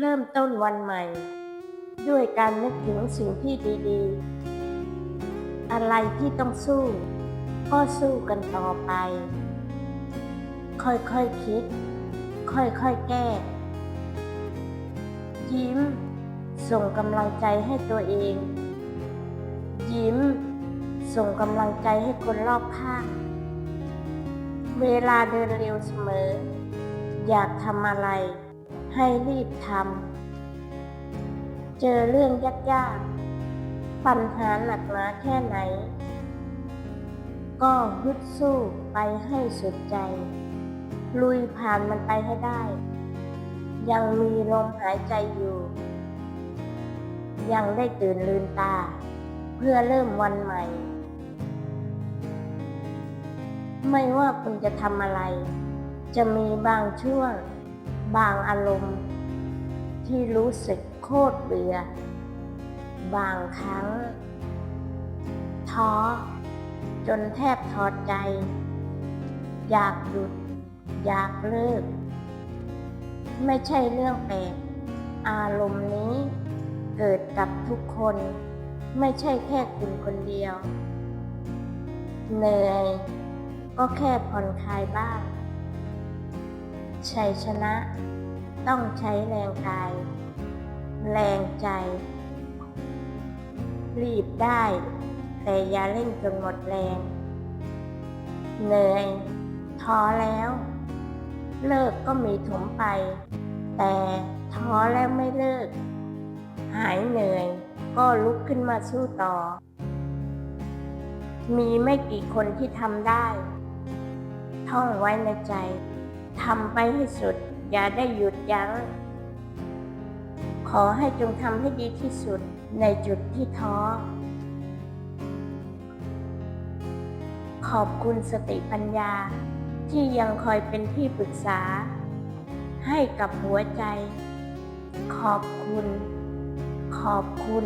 เริ่มต้นวันใหม่ ด้วยการนึกถึงสิ่งที่ดีๆ อะไรที่ต้องสู้ ก็สู้กันต่อไป ค่อยๆคคิด ค่อยๆแก้ ยิ้ม ส่งกำลังใจให้ตัวเอง ยิ้ม ส่งกำลังใจให้คนรอบข้าง เวลาเดินเร็วเสมอ อยากทำอะไร ให้รีบทำ เจอเรื่องยากๆ ปัญหาหนักหนาแค่ไหน ก็ฮึดสู้ไปให้สุดใจ ลุยผ่านมันไปให้ได้ ยังมีลมหายใจอยู่ ยังได้ตื่นลืมตา เพื่อเริ่มวันใหม่ ไม่ว่าคุณจะทำอะไร จะมีบางช่วง บางอารมณ์ ที่รู้สึกโคตรเบื่อ บางครั้ง ท้อ จนแทบถอดใจ อยากหยุด อยากเลิก ไม่ใช่เรื่องแปลก อารมณ์นี้เกิดกับทุกคน ไม่ใช่แค่คุณคนเดียว เหนื่อยก็แค่ผ่อนคลายบ้าง ชัยชนะ ต้องใช้แรงกาย แรงใจ รีบได้ แต่อย่าเล่นจนหมดแรง เหนื่อยท้อแล้ว เลิกก็มีถมไป แต่ท้อแล้วไม่เลิก หายเหนื่อยก็ลุกขึ้นมาสู้ต่อ มีไม่กี่คนที่ทำได้ ท่องไว้ในใจ ทำไปให้สุด อย่าได้หยุดยัง้ง ขอให้จงทำให้ดีที่สุดในจุดที่ท้อ ขอบคุณสติปัญญาที่ยังคอยเป็นที่ปรึกษา ให้กับหัวใจ ขอบคุณ ขอบคุณ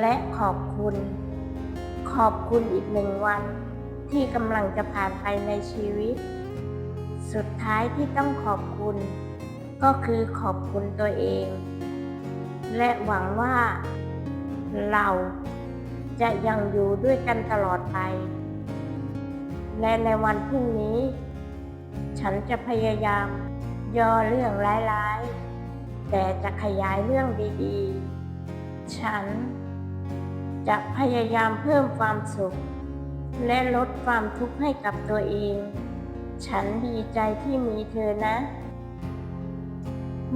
และขอบคุณ ขอบคุณอีกหนึ่งวันที่กำลังจะผ่านไปในชีวิต สุดท้ายที่ต้องขอบคุณ ก็คือขอบคุณตัวเอง และหวังว่าเราจะยังอยู่ด้วยกันตลอดไป และในวันพรุ่งนี้ ฉันจะพยายามย่อเรื่องร้ายๆ แต่จะขยายเรื่องดีๆ ฉันจะพยายามเพิ่มความสุข และลดความทุกข์ให้กับตัวเอง ฉันดีใจที่มีเธอนะ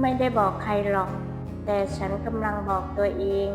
ไม่ได้บอกใครหรอก แต่ฉันกำลังบอกตัวเอง